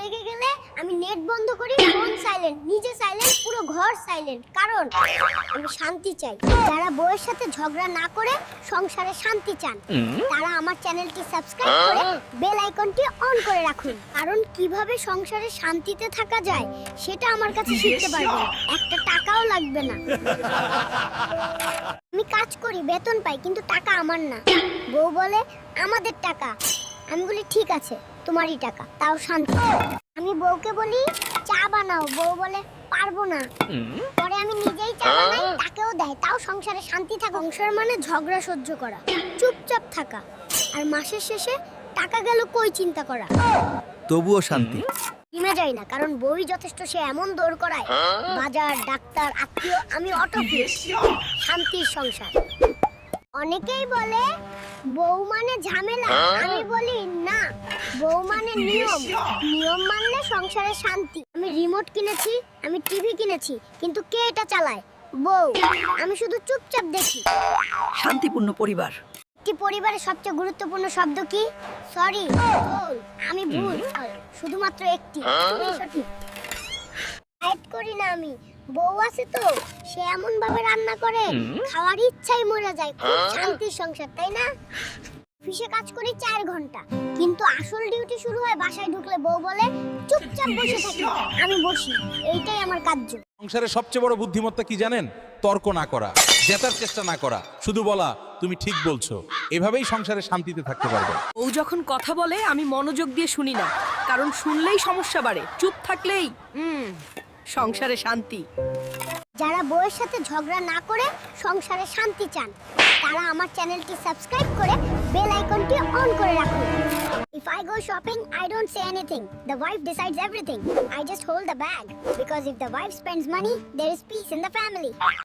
রেগে গেলে আমি নেট বন্ধ করি ফোন সাইলেন্ট নিজে সাইলেন্ট পুরো ঘর সাইলেন্ট কারণ আমি শান্তি চাই। যারা বউয়ের সাথে ঝগড়া না করে সংসারে শান্তি চান তারা আমার চ্যানেলটি সাবস্ক্রাইব করে বেল আইকনটি অন করে রাখুন। কারণ কীভাবে সংসারে শান্তিতে থাকা যায় সেটা আমার কাছে শিখতে পারবেন। একটা টাকাও লাগবে না। আমি কাজ করি বেতন পাই কিন্তু টাকা আমার না। বউ বলে আমাদের টাকা। আমি বলি ঠিক আছে তোমারই টাকা তাও শান্তি। আমি বউকে বলি চা বানাও। বউ বলে পারব না। পরে আমি নিজেই চা বানাই তাকেও দেয় তাও সংসারে শান্তি থাকা। সংসার মানে ঝগড়া সহ্য করা চুপচাপ থাকা। আর মাসের শেষে টাকা গেল কই চিন্তা করা? তবুও শান্তি। কিমে যাই না কারণ বই যথেষ্ট সে এমন দৌড় করায় বাজার ডাক্তার আত্মীয় আমি অটো শান্তির সংসার। অনেকেই বলে বউ মানে ঝামেলা। আমি বলি না বউ মানে নিয়ম। নিয়ম মানলে সংসারে শান্তি। আমি রিমোট কিনেছি আমি টিভি কিনেছি কিন্তু কে এটা চালায়? বউ। আমি শুধু চুপচাপ দেখি। শান্তিপূর্ণ পরিবার। একটি পরিবারের সবচেয়ে গুরুত্বপূর্ণ শব্দ কি? সরি আমি ভুল শুধুমাত্র একটি। তুমি সঠিক। করি না আমি। বউ আছে তো সে এমন ভাবে রান্না করে খাওয়ার ইচ্ছাই মরে যায় খুব শান্তির সংসার তাই না? অফিসে কাজ করি চার ঘণ্টা কিন্তু আসল ডিউটি শুরু হয় বাসায় ঢুকলে বউ বলে চুপচাপ বসে থাকি আমি বসি। এইটাই আমার কার্য। সংসারের সবচেয়ে বড় বুদ্ধিমত্তা কি জানেন? তর্ক না করা জেতার চেষ্টা না করা। শুধু বলা তুমি ঠিক বলছো। এভাবেই সংসারে শান্তিতে থাকতে পারবে ও যখন কথা বলে আমি মনোযোগ দিয়ে শুনি না কারণ শুনলেই সমস্যা বাড়ে চুপ থাকলেই হুম। সংসারে শান্তি যারা বউয়ের সাথে ঝগড়া না করে সংসারে শান্তি চান তারা আমার চ্যানেলটি সাবস্ক্রাইব করে বেল আইকনটি অন করে রাখুন If I go shopping, I don't say anything. The wife decides everything. I just hold the bag. Because if the wife spends money, there is peace in the family.